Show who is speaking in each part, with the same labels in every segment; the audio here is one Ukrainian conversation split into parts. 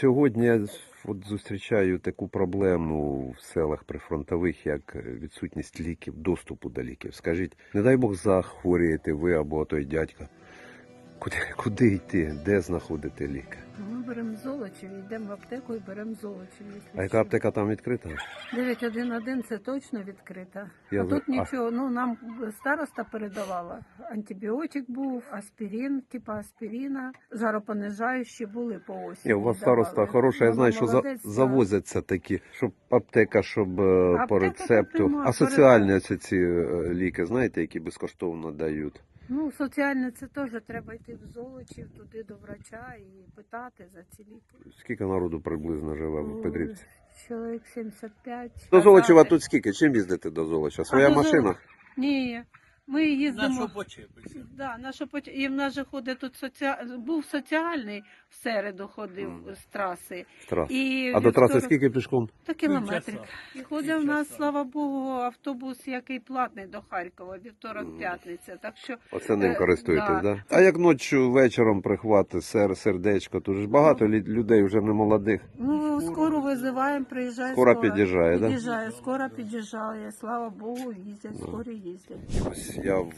Speaker 1: Сьогодні я от зустрічаю таку проблему в селах прифронтових, як відсутність ліків, доступу до ліків. Скажіть, не дай Бог захворієте ви або той дядько. Куди, куди йти, де знаходити ліки?
Speaker 2: Ми беремо золочів, йдемо в аптеку і беремо золочів.
Speaker 1: А яка аптека там відкрита?
Speaker 2: 911 це точно відкрита.
Speaker 1: Я
Speaker 2: а тут
Speaker 1: а-
Speaker 2: нічого. Ну нам староста передавала. Антибіотик був, аспірин, типа аспірина, жаропонижаючі були по осі.
Speaker 1: Ні, у вас староста хороша, я знаю, що за, завозяться такі, щоб аптека, щоб е, по рецепту. А соціальні ці, ці е, ліки, знаєте, які безкоштовно дають?
Speaker 2: Ну, соціальне це теж треба йти в золочів, туди до врача і питати за ці ліки.
Speaker 1: Скільки народу приблизно живе в Петрівці?
Speaker 2: Чоловік 75.
Speaker 1: До Золочева тут скільки? Чим їздити до Золоча? Своя
Speaker 2: до
Speaker 1: машина?
Speaker 2: Ні, ми їздимо.
Speaker 3: На що почепиться?
Speaker 2: Да, наша поч... І в нас же ходить тут соці... був соціальний в середу ходив
Speaker 1: Мгм.
Speaker 2: з траси.
Speaker 1: З траси.
Speaker 2: І
Speaker 1: А до траси
Speaker 2: вівторок-
Speaker 1: скільки пішком?
Speaker 2: Та кілометрик. І ходить в нас, слава Богу, автобус, який платний до Харкова,
Speaker 1: Мгм.
Speaker 2: вівторок-п'ятниця. Так що
Speaker 1: Оце ним
Speaker 2: Е,
Speaker 1: користуєтесь,
Speaker 2: да.
Speaker 1: да. А як ночі вечором прихвати сер, сердечко, тут ж багато лі- людей вже не молодих.
Speaker 2: ну скоро визиваємо, приїжджає.
Speaker 1: Скоро під'їжджає, да?
Speaker 2: Під'їжджає, скоро під'їжджає. Слава Богу, їздять,
Speaker 1: Ну.
Speaker 2: скоро їздять.
Speaker 1: Ось я в,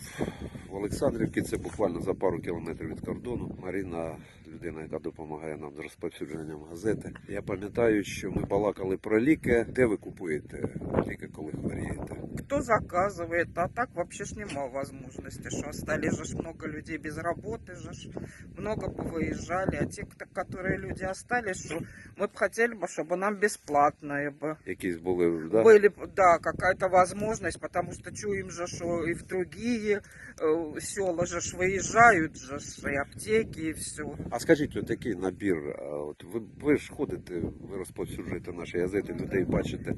Speaker 1: Олександрівці, це буквально за пару кілометрів від кордону. Маріна, людина, яка допомагає нам з розповсюдженням газети. Я пам'ятаю, що ми балакали про ліки. Де ви купуєте ліки, коли хворієте?
Speaker 4: кто заказывает, а так вообще ж нема возможности, что остались же ж много людей без работы, же ж много повыезжали, а те, кто- которые люди остались, что мы бы хотели бы, чтобы нам бесплатные бы
Speaker 1: Якісь були, да?
Speaker 4: были, б, да, какая-то возможность, потому что чуем же, что и в другие э, села же ж выезжают же ж и аптеки и все.
Speaker 1: А скажіть, от який набір? а, От ви, ви ж ходите, ви розповсюджуєте наші газети, людей бачите.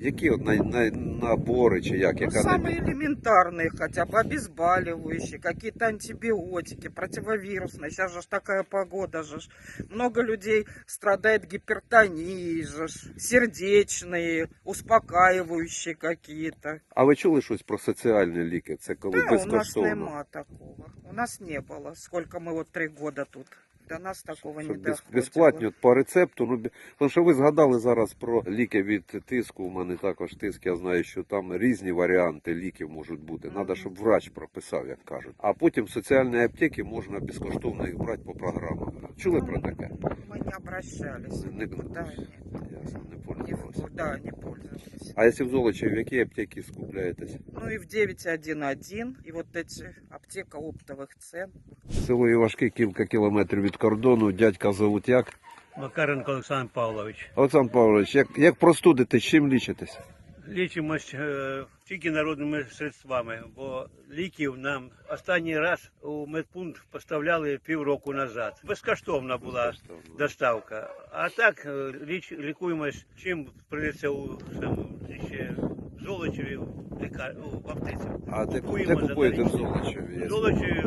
Speaker 1: Які от най, най, набори чи як?
Speaker 4: Ну,
Speaker 1: Яка
Speaker 4: самые
Speaker 1: набір?
Speaker 4: элементарные хотя бы, обезболивающие, какие-то антибиотики, противовирусные. Сейчас же ж такая погода же. ж. Много людей страдает гипертонией же, ж, сердечные, успокаивающие какие-то.
Speaker 1: А ви чули щось про соціальні ліки? Це коли
Speaker 4: Да, у нас
Speaker 1: безкоштовно?
Speaker 4: нема такого. У нас не было. Сколько мы вот три года тут. До нас такого
Speaker 1: Щоб
Speaker 4: не
Speaker 1: без,
Speaker 4: доходило.
Speaker 1: безплатні от по рецепту. Ну, бі- тому що ви згадали зараз про ліки від тиску. У мене також тиск. Я знаю, що там різні варіанти ліків можуть бути. Треба,
Speaker 4: Мгм.
Speaker 1: щоб врач прописав, як кажуть. А потім в соціальні аптеки можна безкоштовно їх брати по програмам. Чули про таке?
Speaker 4: Мы не обращались.
Speaker 1: Не-
Speaker 4: Да, нет.
Speaker 1: Ясно, не
Speaker 4: Не,
Speaker 1: пользувалися.
Speaker 4: в- да, не пользовались.
Speaker 1: А якщо в Золочі, в які аптеки скупляєтесь?
Speaker 4: Ну и в 911, и вот эти аптека оптовых цен.
Speaker 1: Село Івашки, кілька кілометрів від кордону. Дядька зовуть як?
Speaker 3: Макаренко Олександр Павлович.
Speaker 1: Олександр Павлович, як, як простудите, чим лічитесь?
Speaker 3: Лічимось е, тільки народними средствами, бо ліків нам останній раз у медпункт поставляли півроку назад. Безкоштовна була доставка. А так е, ліч, лікуємось, чим прийдеться у самому ще Золочеві в аптеці.
Speaker 1: А де, купуєте в. Золочеві?
Speaker 3: Золочеві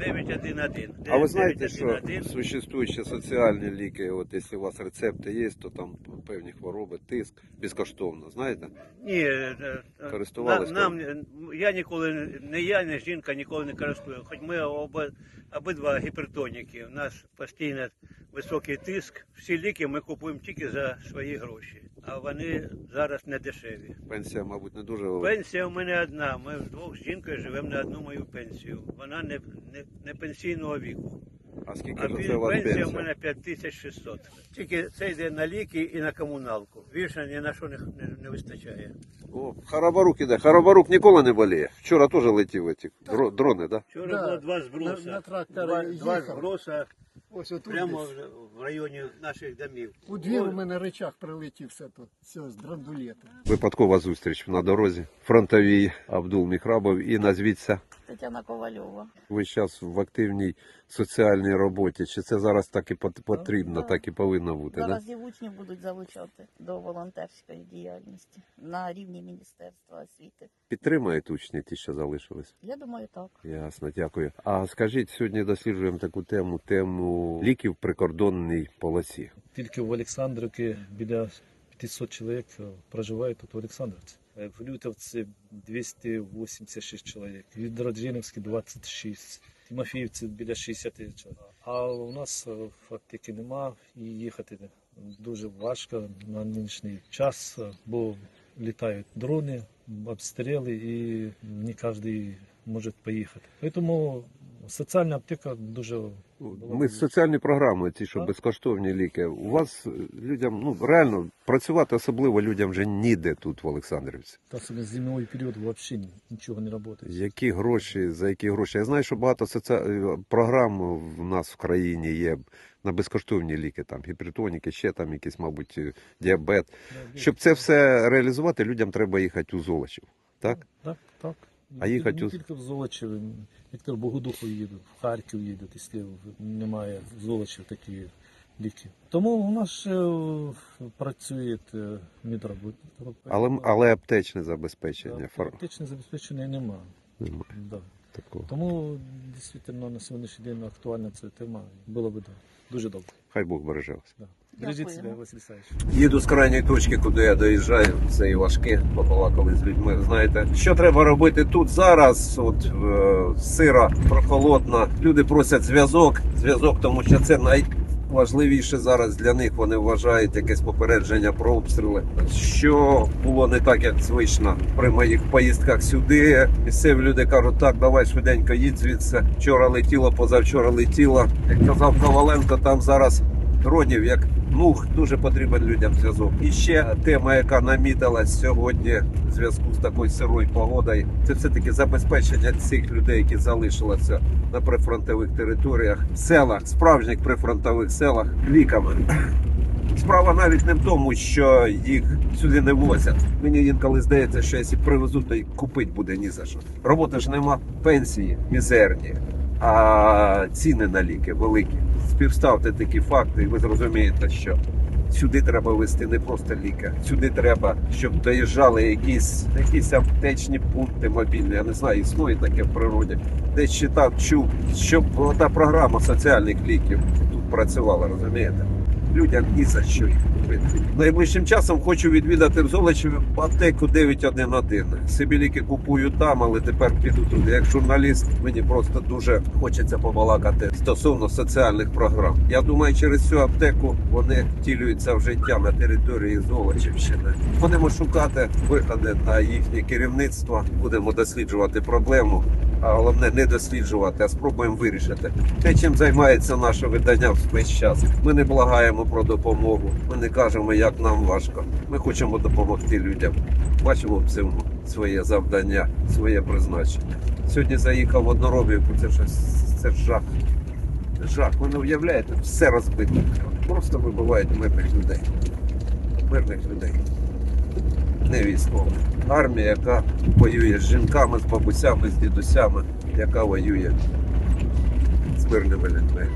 Speaker 3: 911.
Speaker 1: А ви знаєте, що
Speaker 3: 911.
Speaker 1: существують ще соціальні ліки, от якщо у вас рецепти є, то там певні хвороби, тиск безкоштовно, знаєте?
Speaker 3: Ні, е, е,
Speaker 1: Користувались
Speaker 3: на- нам, е, я ніколи, не- не я, не жінка ніколи не користую. Хоч ми оба, обидва гіпертоніки. У нас постійно високий тиск. Всі ліки ми купуємо тільки за свої гроші. А вони зараз не дешеві.
Speaker 1: Пенсія, мабуть, не дуже велика.
Speaker 3: Пенсія у мене одна. Ми вдвох з жінкою живемо на одну мою пенсію. Вона не, не, не пенсійного віку.
Speaker 1: А скільки
Speaker 3: А
Speaker 1: ж це у вас
Speaker 3: пенсія у мене 5600. Тільки це йде на ліки і на комуналку. Більше ні на що не, не, не вистачає.
Speaker 1: О, Харобарук іде. Харобарук ніколи не боліє. Вчора теж летів ці дрони, так? Да?
Speaker 3: Вчора
Speaker 5: Да,
Speaker 3: було два
Speaker 5: на-
Speaker 3: зброса.
Speaker 5: на тракторі
Speaker 3: два, два зброса
Speaker 5: Ось отут
Speaker 3: прямо
Speaker 5: десь.
Speaker 3: в районі наших домів.
Speaker 5: У двір у мене речах прилетів все тут. Все, з драндулета.
Speaker 1: Випадкова зустріч на дорозі. Фронтовій Абдул Міхрабов і назвіться.
Speaker 6: Тетяна Ковальова.
Speaker 1: Ви зараз в активній соціальній роботі. Чи це зараз так і пот- потрібно,
Speaker 6: Да.
Speaker 1: так і повинно бути? Да?
Speaker 6: І учні будуть залучати до волонтерської діяльності на рівні Міністерства освіти.
Speaker 1: Підтримають учні ті, що залишились?
Speaker 6: Я думаю, так.
Speaker 1: Ясно, дякую. А скажіть, сьогодні досліджуємо таку тему, тему ліків в прикордонній полосі.
Speaker 7: Тільки в Олександрівці біля 500 чоловік проживає тут в Олександрівці. Е, В Лютовці 286 чоловік, в Дроджинівській 26, в Тимофіївці біля 60 чоловік. А у нас е, аптеки нема і їхати дуже важко на нинішній час, е, бо літають дрони, обстріли і не кожен може поїхати. Тому соціальна аптека дуже
Speaker 1: Ми з соціальні програми, ці що безкоштовні ліки. У вас е, людям ну реально працювати особливо людям вже ніде тут в Олександрівці.
Speaker 7: та собі зимовий період взагалі нічого не працює.
Speaker 1: Які гроші, за які гроші? Я знаю, що багато соці... е, програм в нас в країні є на безкоштовні ліки, там гіпертоніки, ще там якісь, мабуть, е, діабет. Щоб це все реалізувати, людям треба їхати у Золочів. Так?
Speaker 7: Так, так.
Speaker 1: А їхати
Speaker 7: не
Speaker 1: у-
Speaker 7: тільки в Золочів, Віктор Богодухов їде, в Харків їде, якщо немає в Золочів такі ліки. Тому у нас ще е, працює е.
Speaker 1: Але, але аптечне забезпечення.
Speaker 7: Фактично забезпечення немає.
Speaker 1: Немає
Speaker 7: Да.
Speaker 1: такого.
Speaker 7: Тому дійсно на сьогоднішній день актуальна ця тема. Було б да. дуже добре.
Speaker 1: Хай Бог береже вас.
Speaker 7: Да. Бережіть себе, Василь Савич.
Speaker 1: Їду з крайньої точки, куди я доїжджаю. Це Івашки, побалакали з людьми. Знаєте, що треба робити тут зараз? От е, сира, прохолодна. Люди просять зв'язок. Зв'язок, тому що це найважливіше зараз для них. Вони вважають якесь попередження про обстріли. Що було не так, як звично при моїх поїздках сюди. Місцеві люди кажуть, так, давай швиденько їдь звідси. Вчора летіло, позавчора летіло. Як казав Коваленко, там зараз дронів як мух дуже потрібен людям зв'язок. І ще тема, яка намітилась сьогодні в зв'язку з такою сирою погодою, це все таки забезпечення цих людей, які залишилися на прифронтових територіях, селах, справжніх прифронтових селах, ліками. Справа навіть не в тому, що їх сюди не возять. Мені інколи здається, що якщо привезуть, то й купити буде ні за що. Роботи ж нема, пенсії мізерні, а ціни на ліки великі. Співставте такі факти, і ви зрозумієте, що сюди треба вести не просто ліки. Сюди треба, щоб доїжджали якісь, якісь аптечні пункти мобільні. Я не знаю, існує таке в природі. Десь читав, чув, щоб та програма соціальних ліків тут працювала, розумієте? Людям ні за що їх купити. Найближчим часом хочу відвідати в Золочеві аптеку 911. Собі ліки купую там, але тепер піду туди. Як журналіст, мені просто дуже хочеться побалакати стосовно соціальних програм. Я думаю, через цю аптеку вони втілюються в життя на території Золочівщини. Будемо шукати виходи на їхнє керівництво, будемо досліджувати проблему. А головне не досліджувати, а спробуємо вирішити. Те, чим займається наше видання весь час. Ми не благаємо про допомогу. Ми не кажемо, як нам важко. Ми хочемо допомогти людям. Бачимо в цьому своє завдання, своє призначення. Сьогодні заїхав в одноробівку. Це щось це жах. Жах. Ви не уявляєте, все розбито. Просто вибивають мирних людей. Мирних людей. Не військових. Армія, яка воює з жінками, з бабусями, з дідусями, яка воює з мирними людьми.